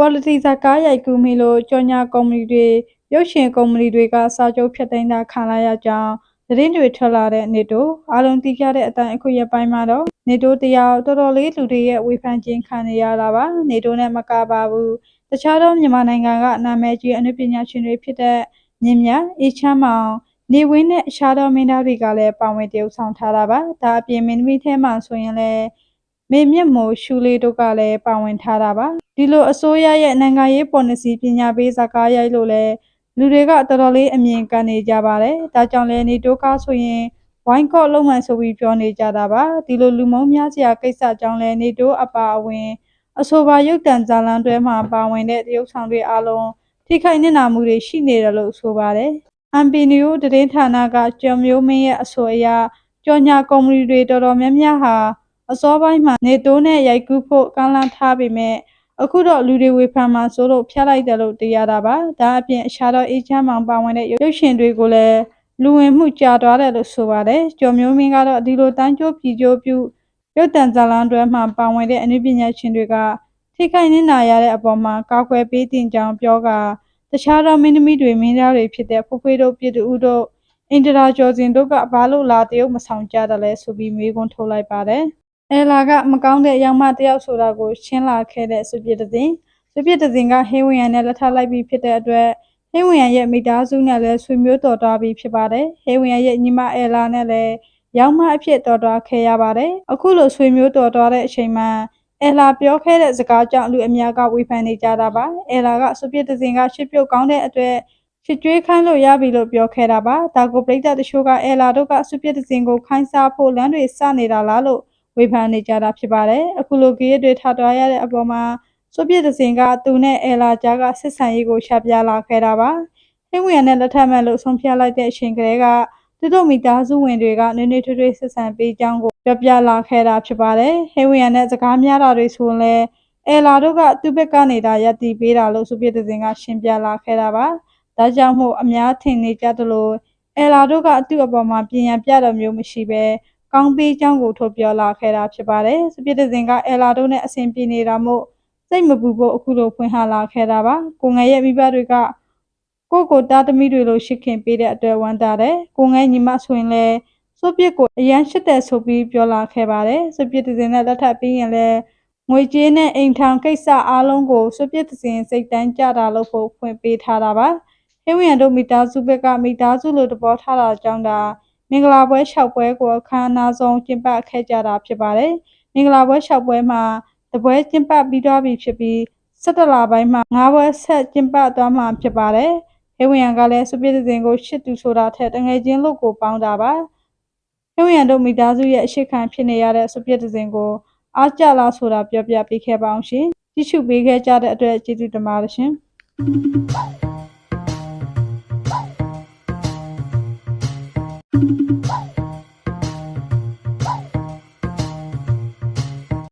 quality ဇာကားရိုက်ကူးမိလို့ကြော်ညာကုမ္ပဏီတွေရုပ်ရှင်ကုမ္ပဏီတွေကစာချုပ်ဖြတ်သိမ်းတာခံလာရကြောင်းသတင်းတွေထွက်လာတဲ့နေတိုအားလုံးသိကြတဲ့အတိုင်းအခုရက်ပိုင်းမှာတော့နေတိုတရားတော်တော်လေးလူတွေရဲ့ဝေဖန်ခြင်းခံနေရတာပါနေတိုနဲ့မကပါဘူးတခြားသောမြန်မာနိုင်ငံကနာမည်ကြီးအနုပညာရှင်တွေဖြစ်တဲ့မြင့်မြတ်အေးချမ်းမောင်နေဝင်းနဲ့ရှားတော်မင်းသားတွေကလည်းပါဝင်တရုပ်ဆောင်ထားတာပါဒါအပြင်မင်းသမီးထဲမှာဆိုရင်လည်းမေမြင့်မိုးရှူလေးတို့ကလည်းပါဝင်ထားတာပါ ဒီလိုအစိုးရရဲ့နိုင်ငံရေးပေါ်လစီပညာပေးဇာကားရိုက်လို့လဲလူတွေကတော်တော်လေးအမြင်ကန်နေကြပါတယ်ဒါကြောင့်လဲနေတိုးကားဆိုရင်ဝိုင်းကော့လုံးမှန်ဆိုပြီးပြောနေကြတာပါဒီလိုလူမုံများစရာကိစ္စကြောင့်လဲနေတိုးအပါအဝင်အဆိုပါရုပ်တံဇာလံတွဲမှာပါဝင်တဲ့တရုတ်ဆောင်တွေအားလုံးထိခိုက်နစ်နာမှုတွေရှိနေတယ်လို့ဆိုပါတယ်အမ်ပီနီယိုသတင်းဌာနကကျော်မျိုးမင်းရဲ့အဆိုအရကြော်ညာကုမ္ပဏီတွေတော်တော်များများဟာအစောပိုင်းမှာနေတိုးနဲ့ရိုက်ကူးဖို့ကမ်းလှမ်းထားပေမဲ့ အခုတော့လူတွေဝေဖန်မှာဆိုလို့ဖျက်လိုက်တယ်လို့သိရတာပါဒါအပြင်အရှာတော်အေးချမ်းမောင်ပါဝင်တဲ့ရုပ်ရှင်တွေကိုလည်းလူဝင်မှုကြာသွားတယ်လို့ဆိုပါတယ်ကျော်မျိုးမင်းကတော့ဒီလိုတန်းကျိုးပြည်ကျိုးပြုရုပ်တံဇာလံတွဲမှာပါဝင်တဲ့အနုပညာရှင်တွေကထိခိုက်နစ်နာရတဲ့အပေါ်မှာကောက်ွယ်ပေးတင်ကြောင်းပြောကတခြားသောမင်းသမီးတွေမင်းသားတွေဖြစ်တဲ့ဖွဖွေးတို့ပြည်သူဦးတို့အင်တရာကျော်စင်တို့ကဘာလို့လာတရုတ်မဆောင်ကြတယ်လဲဆိုပြီးမေးခွန်းထုတ်လိုက်ပါတယ် အဲလာကမကောင်းတဲ့ရောင်မတစ်ယောက်ဆိုတာကိုရှင်းလာခဲ့တဲ့စုပြစ်တဲ့တင်စုပြစ်တဲ့တင်ကဟင်းဝင်ရံနဲ့လက်ထပ်လိုက်ပြီးဖြစ်တဲ့အတွက်ဟင်းဝင်ရံရဲ့မိသားစုနဲ့လည်းဆွေမျိုးတော်သွားပြီးဖြစ်ပါတယ်ဟင်းဝင်ရံရဲ့ညီမအဲလာနဲ့လည်းရောင်မအဖြစ်တော်သွားခဲ့ရပါတယ်အခုလိုဆွေမျိုးတော်သွားတဲ့အချိန်မှာအဲလာပြောခဲ့တဲ့စကားကြောင့်လူအများကဝေဖန်နေကြတာပါအဲလာကစုပြစ်တဲ့တင်ကရှစ်ပြုတ်ကောင်းတဲ့အတွက်ချစ်ကြွေးခိုင်းလို့ရပြီလို့ပြောခဲ့တာပါဒါကိုပြိတ္တတချို့ကအဲလာတို့ကစုပြစ်တဲ့တင်ကိုခိုင်းစားဖို့လမ်းတွေစနေတာလားလို့ ဝေဖန်နေကြတာဖြစ်ပါတယ်။အခုလိုဂေးတွေထထွားရတဲ့အပေါ်မှာဆိုဗီယက်တစ်စင်ကသူနဲ့အဲလာဂျာကစစ်ဆန်ရေးကိုရှာပြလာခဲ့တာပါ။ဟင်းဝင်နဲ့လက်ထပ်မဲ့လို့ဆုံးဖြတ်လိုက်တဲ့အချိန်ကလေးကသူတို့မိသားစုဝင်တွေကနွေးနွေးထွေးထွေးစစ်ဆန်ပေးကြောင်းကိုပြောပြလာခဲ့တာဖြစ်ပါတယ်။ဟင်းဝင်နဲ့စကားများတာတွေဆိုရင်လည်းအဲလာတို့ကသူ့ဘက်ကနေဒါရပ်တည်ပေးတာလို့ဆိုဗီယက်တစ်စင်ကရှင်းပြလာခဲ့တာပါ။ဒါကြောင့်မို့အများထင်နေကြသလိုအဲလာတို့ကသူ့အပေါ်မှာပြင်ရန်ပြတော်မျိုးမရှိဘဲ ကောင်းပေးကြောင်းကိုထုတ်ပြောလာခဲ့တာဖြစ်ပါတယ်။စပြစ်တဲ့စင်ကအဲလာတို့နဲ့အဆင်ပြေနေတာမို့စိတ်မပူဖို့အခုလိုဖွင့်ဟလာခဲ့တာပါ။ကိုငယ်ရဲ့မိဘတွေကကိုကိုတားသမီးတွေလိုရှစ်ခင်ပေးတဲ့အတွက်ဝမ်းသာတယ်။ကိုငယ်ညီမဆိုရင်လည်းစပြစ်ကိုအရန်ရှစ်တယ်ဆိုပြီးပြောလာခဲ့ပါတယ်။စပြစ်တဲ့စင်နဲ့လက်ထပ်ပြီးရင်လည်းငွေကြေးနဲ့အိမ်ထောင်ကိစ္စအားလုံးကိုစပြစ်တဲ့စင်စိတ်တန်းကြတာလို့ဖို့ဖွင့်ပေးထားတာပါ။ဟင်းဝင်တို့မိသားစုဘက်ကမိသားစုလိုတဘောထားတာကြောင့်ဒါ မင်္ဂလာပွဲ၆ပွဲကိုအခမ်းအနားဆုံးကျင်းပခဲ့ကြတာဖြစ်ပါတယ်။မင်္ဂလာပွဲ၆ပွဲမှာတပွဲကျင်းပပြီးသွားပြီဖြစ်ပြီး၁၇လပိုင်းမှာ၅ပွဲဆက်ကျင်းပသွားမှာဖြစ်ပါတယ်။ဟေဝင်ရန်ကလည်းစပစ်တဲ့စဉ်ကိုရှစ်သူဆိုတာထက်တငယ်ချင်းလို့ကိုပေါင်းတာပါ။ဟေဝင်ရန်တို့မိသားစုရဲ့အရှိခံဖြစ်နေရတဲ့စပစ်တဲ့စဉ်ကိုအားကြလားဆိုတာပြောပြပေးခဲ့ပါအောင်ရှင်။ကြည့်ရှုပေးခဲ့ကြတဲ့အတွက်ကျေးဇူးတင်ပါတယ်ရှင်။